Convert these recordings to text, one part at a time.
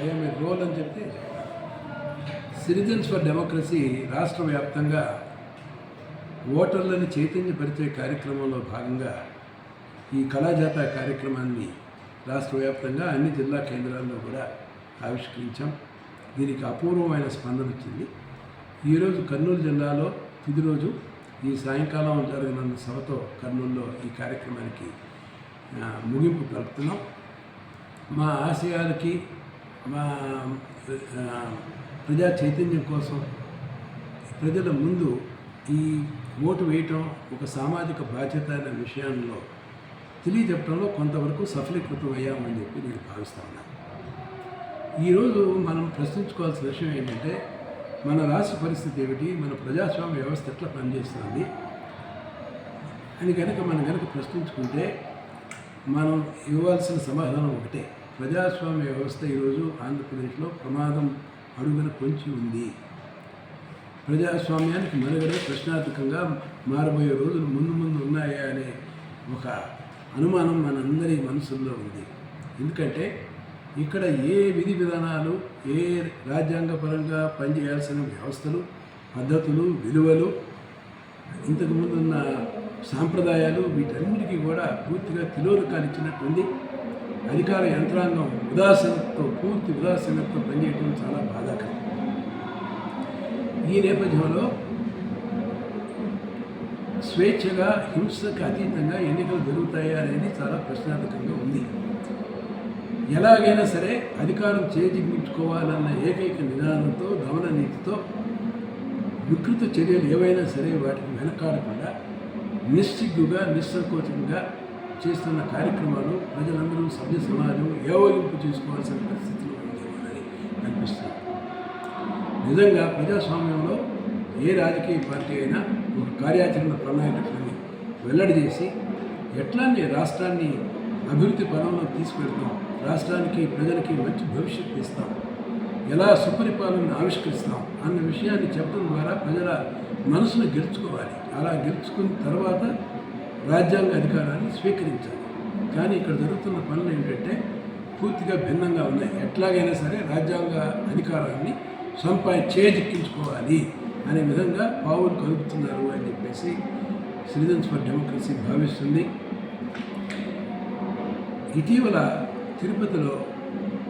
I'm a role అని చెప్తే citizens for democracy రాష్ట్ర వ్యాప్తంగా ఓటర్లను చైతన్యపరిచే కార్యక్రమంలో భాగంగా ఈ కళాజాత కార్యక్రమాన్ని రాష్ట్ర వ్యాప్తంగా అన్ని జిల్లా కేంద్రాల్లో కూడా ఆవిష్కరించాం. దీనికి అపూర్వమైన స్పందన వచ్చింది. ఈరోజు కర్నూలు జిల్లాలో తుది రోజు ఈ సాయంకాలం జరగనున్న సభతో కర్నూలులో ఈ కార్యక్రమానికి ముగింపు కలుపుతున్నాం. మా ఆశయాలకి ప్రజా చైతన్యం కోసం ప్రజల ముందు ఈ ఓటు వేయటం ఒక సామాజిక బాధ్యత అనే విషయంలో తెలియజెప్పడంలో కొంతవరకు సఫలీకృతం అయ్యామని చెప్పి నేను భావిస్తా ఉన్నాను ఈరోజు మనం ప్రశ్నించుకోవాల్సిన విషయం ఏంటంటే మన రాష్ట్ర పరిస్థితి ఏమిటి? మన ప్రజాస్వామ్య వ్యవస్థ ఎట్లా పనిచేస్తుంది? అని కనుక మనం కనుక ప్రశ్నించుకుంటే మనం ఇవ్వాల్సిన సమాధానం ఒకటే. ప్రజాస్వామ్య వ్యవస్థ ఈరోజు ఆంధ్రప్రదేశ్లో ప్రమాదం అడుగున పొంచి ఉంది. ప్రజాస్వామ్యానికి మనుగడే ప్రశ్నార్థకంగా మారబోయే రోజులు ముందు ముందు ఉన్నాయా అనే ఒక అనుమానం మనందరి మనసుల్లో ఉంది. ఎందుకంటే ఇక్కడ ఏ విధి విధానాలు ఏ రాజ్యాంగపరంగా పనిచేయాల్సిన వ్యవస్థలు పద్ధతులు విలువలు ఇంతకుముందున్న సాంప్రదాయాలు వీటన్నిటికీ కూడా పూర్తిగా తిలోదకాలు ఇచ్చినట్టుంది అధికార యంత్రాంగం ఉదాసీనతతో పూర్తి ఉదాసీనతతో పనిచేయడం చాలా బాధాకరం. ఈ నేపథ్యంలో స్వేచ్ఛగా హింసకు అతీతంగా ఎన్నికలు జరుగుతాయా అనేది చాలా ప్రశ్నార్థకంగా ఉంది. ఎలాగైనా సరే అధికారం చేజిక్కించుకోవాలన్న ఏకైక నినాదంతో గమన నీతితో వికృత చర్యలు ఏవైనా సరే వాటికి వెనకాడకుండా నిశ్చిగ్గుగా నిస్సంకోచంగా చేస్తున్న కార్యక్రమాలు ప్రజలందరూ సభ్య సమాజం ఏవగింపు చేసుకోవాల్సిన పరిస్థితిలో ఉందేమోనని అనిపిస్తుంది నిజంగా ప్రజాస్వామ్యంలో ఏ రాజకీయ పార్టీ అయినా ఒక కార్యాచరణ ప్రణాళికని వెల్లడి చేసి ఎట్లానే రాష్ట్రాన్ని అభివృద్ధి పదంలో తీసుకెళ్తాం రాష్ట్రానికి ప్రజలకి మంచి భవిష్యత్తు ఇస్తాం ఎలా సుపరిపాలన ఆవిష్కరిస్తాం అన్న విషయాన్ని చెప్పడం ద్వారా ప్రజల మనసును గెలుచుకోవాలి. అలా గెలుచుకున్న తర్వాత రాజ్యాంగ అధికారాన్ని స్వీకరించాలి. కానీ ఇక్కడ జరుగుతున్న పనులు ఏంటంటే పూర్తిగా భిన్నంగా ఉన్నాయి. ఎట్లాగైనా సరే రాజ్యాంగ అధికారాన్ని సంపాద చేజిక్కించుకోవాలి అనే విధంగా పావులు కలుపుతున్నారు అని చెప్పేసి సిటిజన్స్ ఫర్ డెమోక్రసీ భావిస్తుంది. ఇటీవల తిరుపతిలో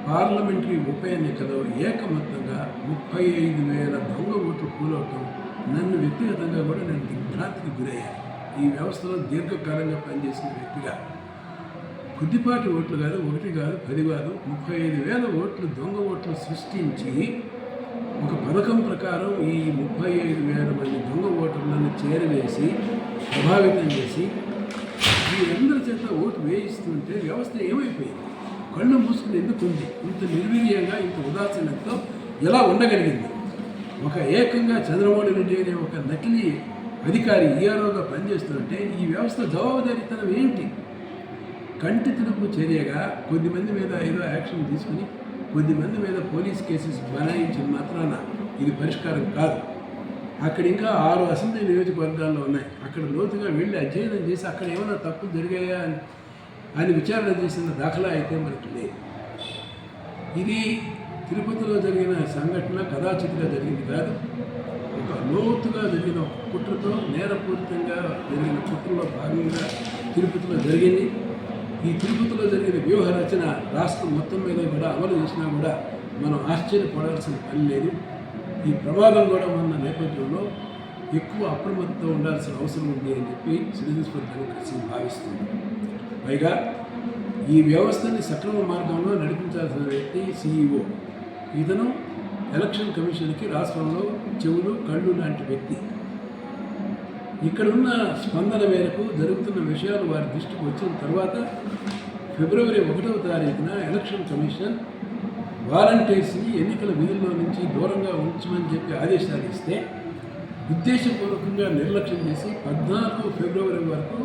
పార్లమెంటరీ ఉప ఎన్నికలో ఏకమత్తంగా ముప్పై ఐదు వేల దొంగ ఓట్లు కూలవటం నన్ను వ్యక్తిగతంగా కూడా నేను దిగ్భ్రాంతికి గురయ్యాను. ఈ వ్యవస్థలో దీర్ఘకాలంగా పనిచేసిన వ్యక్తిగా కొద్దిపాటి ఓట్లు కాదు ఒకటి కాదు పది కాదు ముప్పై ఐదు వేల ఓట్లు దొంగ ఓట్లు సృష్టించి ఒక పథకం ప్రకారం ఈ ముప్పై ఐదు వేల మంది దొంగ ఓటర్లను చేరవేసి ప్రభావితం చేసి వీరందరి చేత ఓటు వేయిస్తుంటే వ్యవస్థ ఏమైపోయింది? కళ్ళు మూసుకుని ఎందుకు ఉంది? ఇంత నిర్వీర్యంగా ఇంత ఉదాసీనతో ఎలా ఉండగలిగింది? ఒక ఏకంగా చంద్రమోహన్ రెడ్డి అనే ఒక నకిలీ అధికారి ఈఆర్ఓగా పనిచేస్తుంటే ఈ వ్యవస్థ జవాబుదారీతనం ఏంటి? కంటి తిరుపు చర్యగా కొద్దిమంది మీద ఏదో యాక్షన్ తీసుకుని కొద్దిమంది మీద పోలీస్ కేసెస్ బనాయించిన మాత్రాన ఇది పరిష్కారం కాదు. అక్కడ ఇంకా ఆరు అసెంబ్లీ నియోజకవర్గాల్లో ఉన్నాయి. అక్కడ లోతుగా వెళ్ళి అధ్యయనం చేసి అక్కడ ఏమైనా తప్పులు జరిగాయా అని అని విచారణ చేసిన దాఖలా అయితే మనకి లేదు. ఇది తిరుపతిలో జరిగిన సంఘటన కదాచితిగా జరిగింది కాదు. ఒక లోతుగా జరిగిన కుట్రతో నేరపూరితంగా జరిగిన కుట్రలో భాగంగా తిరుపతిలో జరిగింది. ఈ తిరుపతిలో జరిగిన వ్యూహ రచన రాష్ట్రం మొత్తం మీద కూడా అమలు చేసినా కూడా మనం ఆశ్చర్యపడాల్సిన పని లేదు. ఈ ప్రమాదం కూడా ఉన్న నేపథ్యంలో ఎక్కువ అప్రమత్తం ఉండాల్సిన అవసరం ఉంది అని చెప్పి సిటిజన్స్ కలిసి డెమోక్రసీ భావిస్తుంది. పైగా ఈ వ్యవస్థని సక్రమ మార్గంలో నడిపించాల్సిన వ్యక్తి సీఈఓ ఇతను ఎలక్షన్ కమిషన్కి రాష్ట్రంలో చెవులు కళ్ళు లాంటి వ్యక్తి. ఇక్కడున్న స్పందన మేరకు జరుగుతున్న విషయాలు వారి దృష్టికి వచ్చిన తర్వాత ఫిబ్రవరి ఒకటవ తారీఖున ఎలక్షన్ కమిషన్ వాలంటీర్స్ని ఎన్నికల విధుల్లో నుంచి దూరంగా ఉంచమని చెప్పి ఆదేశాలు ఇస్తే ఉద్దేశపూర్వకంగా నిర్లక్ష్యం చేసి పద్నాలుగు ఫిబ్రవరి వరకు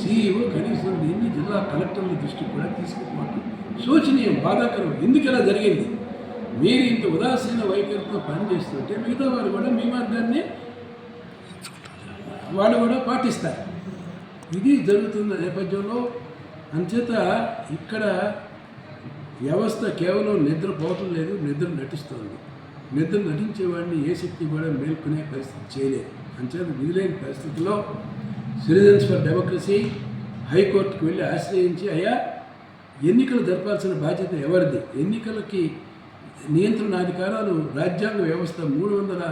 సీఈఓ కనీసం దీన్ని జిల్లా కలెక్టర్ల దృష్టికి కూడా తీసుకుపోవడం శోచనీయం బాధాకరం. ఎందుకు ఇలా జరిగింది? మీరు ఇంత ఉదాసీన వైఖరితో పనిచేస్తుంటే మిగతా వారు కూడా మీ మార్గాన్ని వాళ్ళు కూడా పాటిస్తారు. ఇది జరుగుతున్న నేపథ్యంలో అంచేత ఇక్కడ వ్యవస్థ కేవలం నిద్రపోవటం లేదు నిద్ర నటిస్తోంది. నిద్ర నటించేవాడిని ఏ శక్తి కూడా మేల్కొనే పరిస్థితి చేయలేదు. అంచేత విధులైన పరిస్థితుల్లో సిటిజన్స్ ఫర్ డెమోక్రసీ హైకోర్టుకు వెళ్ళి ఆశ్రయించి అయ్యా ఎన్నికలు జరపాల్సిన బాధ్యత ఎవరిది? ఎన్నికలకి నియంత్రణ అధికారాలు రాజ్యాంగ వ్యవస్థ మూడు వందల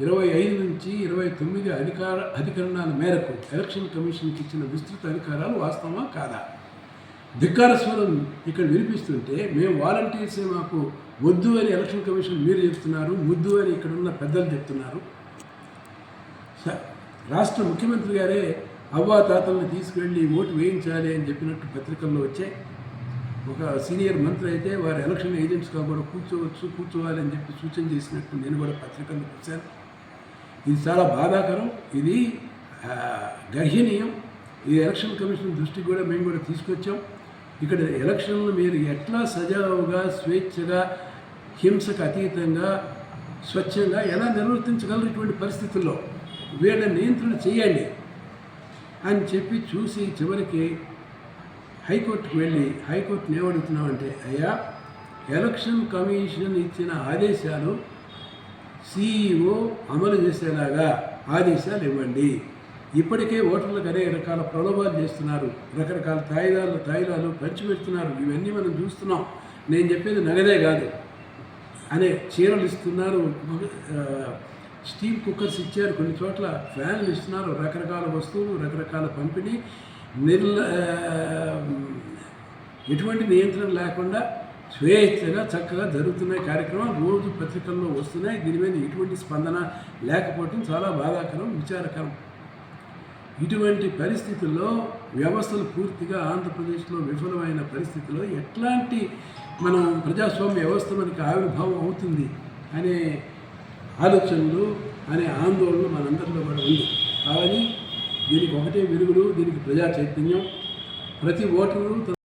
ఇరవై ఐదు నుంచి ఇరవై తొమ్మిది అధికార అధికరణాల మేరకు ఎలక్షన్ కమిషన్కి ఇచ్చిన విస్తృత అధికారాలు వాస్తవమా కాదా? ధిక్కార స్వరం ఇక్కడ వినిపిస్తుంటే మేము వాలంటీర్సే మాకు వద్దు అని ఎలక్షన్ కమిషన్ మీరు చెప్తున్నారు ముద్దు అని ఇక్కడ ఉన్న పెద్దలు చెప్తున్నారు. స- రాష్ట్ర ముఖ్యమంత్రి గారే అవ్వా తాతల్ని తీసుకెళ్ళి ఓటు వేయించాలి అని చెప్పినట్టు పత్రికల్లో వచ్చాయి. ఒక సీనియర్ మంత్రి అయితే వారు ఎలక్షన్ ఏజెంట్స్గా కూడా కూర్చోవచ్చు కూర్చోవాలని చెప్పి సూచన చేసినట్టు నేను కూడా పత్రికల్లో చూశాను. ఇది చాలా బాధాకరం. ఇది గర్హనీయం. ఈ ఎలక్షన్ కమిషన్ దృష్టికి కూడా మేము కూడా తీసుకొచ్చాం. ఇక్కడ ఎలక్షన్లు మీరు ఎట్లా సజావుగా స్వేచ్ఛగా హింసకు అతీతంగా స్వచ్ఛంగా ఎలా నిర్వర్తించగలరు ఇటువంటి పరిస్థితుల్లో వీళ్ళ నియంత్రణ చేయండి అని చెప్పి చూసి చివరికి హైకోర్టుకు వెళ్ళి హైకోర్టుని ఏమడుగుతున్నామంటే అయ్యా ఎలక్షన్ కమిషన్ ఇచ్చిన ఆదేశాలు సిఈఓ అమలు చేసేలాగా ఆదేశాలు ఇవ్వండి. ఇప్పటికే ఓటర్లకు అనేక రకాల ప్రలోభాలు చేస్తున్నారు. రకరకాల తాయిదాలు తాయిదాలు పంచిపెడుతున్నారు ఇవన్నీ మనం చూస్తున్నాం. నేను చెప్పేది నగదే కాదు. అనే చీరలు ఇస్తున్నారు. స్టీల్ స్టీమ్ కుక్కర్స్ ఇచ్చారు. కొన్ని చోట్ల ఫ్యాన్లు ఇస్తున్నారు. రకరకాల వస్తువులు రకరకాల పంపిణీ. నిర్ల ఎటువంటి నియంత్రణ లేకుండా స్వేచ్ఛగా చక్కగా జరుగుతున్నాయి కార్యక్రమాలు రోజు పత్రికల్లో వస్తున్నాయి. దీని మీద ఎటువంటి స్పందన లేకపోవటం చాలా బాధాకరం విచారకరం. ఇటువంటి పరిస్థితుల్లో వ్యవస్థలు పూర్తిగా ఆంధ్రప్రదేశ్లో విఫలమైన పరిస్థితిలో ఎట్లాంటి మనం ప్రజాస్వామ్య వ్యవస్థ మనకి ఆవిర్భావం అవుతుంది అనే ఆలోచనలు అనే ఆందోళన మనందరిలో కూడా ఉంది. కానీ దీనికి ఒకటే విరుగుడు దీనికి ప్రజా చైతన్యం. ప్రతి ఓటరు తన